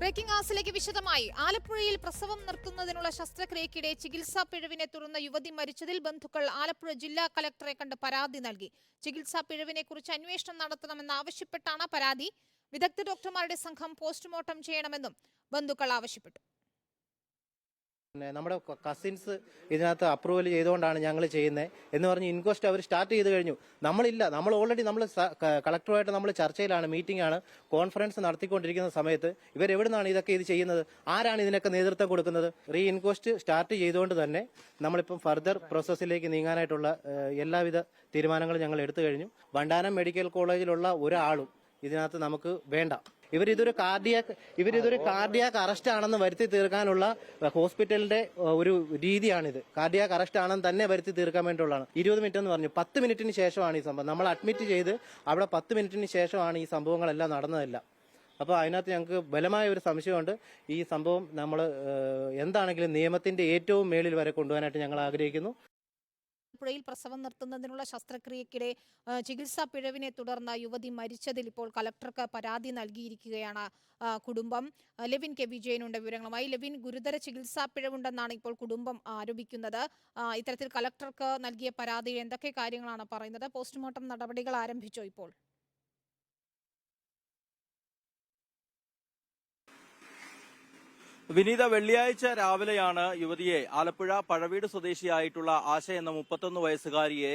Breaking ആസിലേക്ക് വിശദമായി. ആലപ്പുഴയിൽ പ്രസവം നിർത്തുന്നതിനുള്ള ശസ്ത്രക്രിയക്കിടെ ചികിത്സാ പിഴവിനെ തുടർന്ന് യുവതി മരിച്ചതിൽ ബന്ധുക്കൾ ആലപ്പുഴ ജില്ലാ കലക്ടറെ കണ്ട് പരാതി നൽകി. ചികിത്സാ പിഴവിനെ കുറിച്ച് അന്വേഷണം നടത്തണമെന്ന് ആവശ്യപ്പെട്ടാണ് പരാതി. വിദഗ്ധ ഡോക്ടർമാരുടെ സംഘം പോസ്റ്റ്മോർട്ടം ചെയ്യണമെന്നും ബന്ധുക്കൾ ആവശ്യപ്പെട്ടു. നമ്മുടെ കസിൻസ് ഇതിനകത്ത് അപ്രൂവൽ ചെയ്തുകൊണ്ടാണ് ഞങ്ങൾ ചെയ്യുന്നത് എന്ന് പറഞ്ഞ് ഇൻക്വസ്റ്റ് അവർ സ്റ്റാർട്ട് ചെയ്ത് കഴിഞ്ഞു. നമ്മളില്ല. നമ്മൾ ഓൾറെഡി നമ്മൾ കളക്ടറുമായിട്ട് നമ്മൾ ചർച്ചയിലാണ് മീറ്റിംഗ് ആണ് കോൺഫറൻസ് നടത്തിക്കൊണ്ടിരിക്കുന്ന സമയത്ത്. ഇവർ എവിടുന്നാണ് ഇതൊക്കെ ഇത് ചെയ്യുന്നത്? ആരാണ് ഇതിനൊക്കെ നേതൃത്വം കൊടുക്കുന്നത്? റീ ഇൻക്വസ്റ്റ് സ്റ്റാർട്ട് ചെയ്തുകൊണ്ട് തന്നെ നമ്മളിപ്പം ഫർദർ പ്രോസസ്സിലേക്ക് നീങ്ങാനായിട്ടുള്ള എല്ലാവിധ തീരുമാനങ്ങളും ഞങ്ങൾ എടുത്തു കഴിഞ്ഞു. വണ്ടാനം മെഡിക്കൽ കോളേജിലുള്ള ഒരാളും ഇതിനകത്ത് നമുക്ക് വേണ്ട. ഇവരിതൊരു കാർഡിയാക് ഇവരിതൊരു കാർഡിയാക് അറസ്റ്റ് ആണെന്ന് വരുത്തി തീർക്കാനുള്ള ഹോസ്പിറ്റലിന്റെ ഒരു രീതിയാണിത്. കാർഡിയാക് അറസ്റ്റ് ആണെന്ന് തന്നെ വരുത്തി തീർക്കാൻ വേണ്ടിയുള്ളതാണ്. ഇരുപത് മിനിറ്റ് എന്ന് പറഞ്ഞു. പത്ത് മിനിറ്റിന് ശേഷമാണ് ഈ സംഭവം. നമ്മൾ അഡ്മിറ്റ് ചെയ്ത് അവിടെ പത്ത് മിനിറ്റിന് ശേഷമാണ് ഈ സംഭവങ്ങളെല്ലാം നടന്നതല്ല. അപ്പോൾ അതിനകത്ത് ഞങ്ങൾക്ക് ബലമായ ഒരു സംശയമുണ്ട്. ഈ സംഭവം നമ്മൾ എന്താണെങ്കിലും നിയമത്തിന്റെ ഏറ്റവും മേളിൽ വരെ കൊണ്ടുപോകാനായിട്ട് ഞങ്ങൾ ആഗ്രഹിക്കുന്നു. ആലപ്പുഴയിൽ പ്രസവം നിർത്തുന്നതിനുള്ള ശസ്ത്രക്രിയക്കിടെ ചികിത്സാ പിഴവിനെ തുടർന്ന് യുവതി മരിച്ചതിൽ ഇപ്പോൾ കലക്ടർക്ക് പരാതി നൽകിയിരിക്കുകയാണ് കുടുംബം. Levin K. വിജയനുണ്ട് വിവരങ്ങളുമായി. ലെവിൻ ഗുരുതര ചികിത്സാ പിഴവുണ്ടെന്നാണ് ഇപ്പോൾ കുടുംബം ആരോപിക്കുന്നത്. ഇത്തരത്തിൽ കലക്ടർക്ക് നൽകിയ പരാതിയിൽ എന്തൊക്കെ കാര്യങ്ങളാണ് പറയുന്നത്? പോസ്റ്റ്മോർട്ടം നടപടികൾ ആരംഭിച്ചോ ഇപ്പോൾ? വിനീത വെള്ളിയാഴ്ച രാവിലെയാണ് യുവതിയെ ആലപ്പുഴ പഴവീട് സ്വദേശിയായിട്ടുള്ള ആശ എന്ന മുപ്പത്തൊന്ന് വയസ്സുകാരിയെ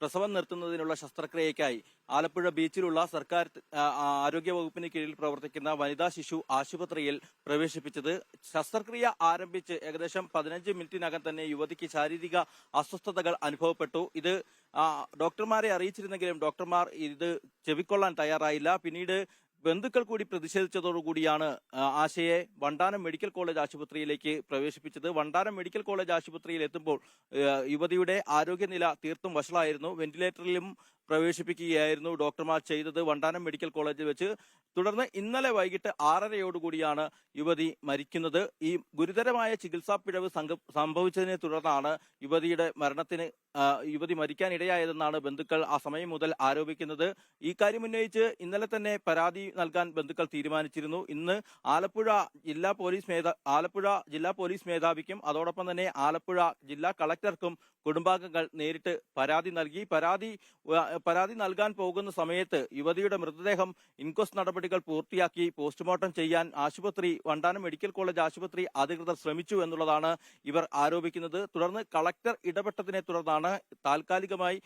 പ്രസവം നിർത്തുന്നതിനുള്ള ശസ്ത്രക്രിയയ്ക്കായി ആലപ്പുഴ ബീച്ചിലുള്ള സർക്കാർ ആരോഗ്യ വകുപ്പിന് കീഴിൽ പ്രവർത്തിക്കുന്ന വനിതാ ശിശു ആശുപത്രിയിൽ പ്രവേശിപ്പിച്ചത്. ശസ്ത്രക്രിയ ആരംഭിച്ച് ഏകദേശം പതിനഞ്ച് മിനിറ്റിനകം തന്നെ യുവതിക്ക് ശാരീരിക അസ്വസ്ഥതകൾ അനുഭവപ്പെട്ടു. ഇത് ഡോക്ടർമാരെ അറിയിച്ചിരുന്നെങ്കിലും ഡോക്ടർമാർ ഇത് ചെവിക്കൊള്ളാൻ തയ്യാറായില്ല. പിന്നീട് ബന്ധുക്കൾ കൂടി പ്രതിഷേധിച്ചതോടുകൂടിയാണ് ആശയെ വണ്ടാനം മെഡിക്കൽ കോളേജ് ആശുപത്രിയിലേക്ക് പ്രവേശിപ്പിച്ചത്. വണ്ടാനം മെഡിക്കൽ കോളേജ് ആശുപത്രിയിൽ എത്തുമ്പോൾ യുവതിയുടെ ആരോഗ്യനില തീർത്തും വഷളായിരുന്നു. വെന്റിലേറ്ററിലും പ്രവേശിപ്പിക്കുകയായിരുന്നു ഡോക്ടർമാർ ചെയ്തത് വണ്ടാനം മെഡിക്കൽ കോളേജിൽ വെച്ച്. തുടർന്ന് ഇന്നലെ വൈകിട്ട് ആറരയോടുകൂടിയാണ് യുവതി മരിക്കുന്നത്. ഈ ഗുരുതരമായ ചികിത്സാ പിഴവ് സംഭവിച്ചതിനെ തുടർന്നാണ് യുവതിയുടെ മരണത്തിന് യുവതി മരിക്കാൻ ഇടയായതെന്നാണ് ബന്ധുക്കൾ ആ സമയം മുതൽ ആരോപിക്കുന്നത്. ഈ കാര്യം ഉന്നയിച്ച് ഇന്നലെ തന്നെ പരാതി നൽകാൻ ബന്ധുക്കൾ തീരുമാനിച്ചിരുന്നു. ഇന്ന് ആലപ്പുഴ ജില്ലാ പോലീസ് മേധാ ആലപ്പുഴ ജില്ലാ പോലീസ് മേധാവിക്കും അതോടൊപ്പം തന്നെ ആലപ്പുഴ ജില്ലാ കളക്ടർക്കും കുടുംബാംഗങ്ങൾ നേരിട്ട് പരാതി നൽകി. പരാതി പരാതി നൽകാൻ പോകുന്ന സമയത്ത് യുവതിയുടെ മൃതദേഹം ഇൻക്വസ്റ്റ് നടപടികൾ പൂർത്തിയാക്കി പോസ്റ്റ്മോർട്ടം ചെയ്യാൻ ആശുപത്രി വണ്ടാനം മെഡിക്കൽ കോളേജ് ആശുപത്രി അധികൃതർ ശ്രമിച്ചു എന്നുള്ളതാണ് ഇവർ ആരോപിക്കുന്നത്. തുടർന്ന് കളക്ടർ ഇടപെട്ടതിനെ തുടർന്നാണ് താൽക്കാലികമായി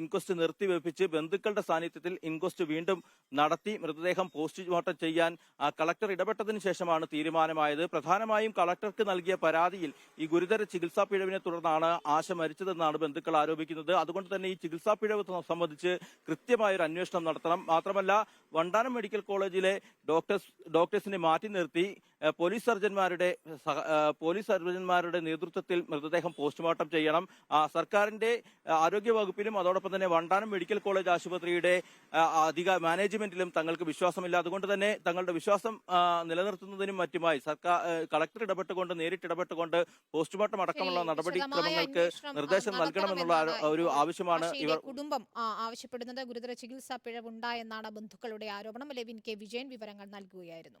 ഇൻക്വസ്റ്റ് നിർത്തിവെപ്പിച്ച് ബന്ധുക്കളുടെ സാന്നിധ്യത്തിൽ ഇൻക്വസ്റ്റ് വീണ്ടും നടത്തി മൃതദേഹം പോസ്റ്റ്മോർട്ടം ചെയ്യാൻ കളക്ടർ ഇടപെട്ടതിന് ശേഷമാണ് തീരുമാനമായത്. പ്രധാനമായും കളക്ടർക്ക് നൽകിയ പരാതിയിൽ ഈ ഗുരുതര ചികിത്സാ പിഴവിനെ തുടർന്നാണ് ആശ മരിച്ചതെന്നാണ് ബന്ധുക്കൾ ആരോപിക്കുന്നത്. അതുകൊണ്ട് തന്നെ ഈ ചികിത്സാ പിഴവ് സംബന്ധിച്ച് കൃത്യമായ ഒരു അന്വേഷണം നടത്തണം. മാത്രമല്ല വണ്ടാനം മെഡിക്കൽ കോളേജിലെ ഡോക്ടേഴ്സ് ഡോക്ടേഴ്സിനെ മാറ്റി നിർത്തി. പോലീസ് സർജന്മാരുടെ പോലീസ് സർജന്മാരുടെ നേതൃത്വത്തിൽ മൃതദേഹം പോസ്റ്റ്മോർട്ടം ചെയ്യണം. സർക്കാരിന്റെ ആരോഗ്യ വകുപ്പിലും അതോടൊപ്പം തന്നെ വണ്ടാനം മെഡിക്കൽ കോളേജ് ആശുപത്രിയുടെ അധിക മാനേജ്മെന്റിലും തങ്ങൾക്ക് വിശ്വാസമില്ല. അതുകൊണ്ട് തന്നെ തങ്ങളുടെ വിശ്വാസം നിലനിർത്തുന്നതിനും മറ്റുമായി സർക്കാർ കളക്ടർ ഇടപെട്ടുകൊണ്ട് നേരിട്ട് ഇടപെട്ടുകൊണ്ട് പോസ്റ്റ്മോർട്ടം അടക്കമുള്ള നടപടിക്രമങ്ങൾക്ക് നിർദ്ദേശം നൽകണമെന്നുള്ള ഒരു ആവശ്യമാണ് ഇവർ കുടുംബം ആവശ്യപ്പെടുന്നത്. ഗുരുതര ചികിത്സാ പിഴവുണ്ടായെന്നാണ് ബന്ധുക്കളുടെ ആരോപണം. Levin K. വിജയൻ വിവരങ്ങൾ നൽകുകയായിരുന്നു.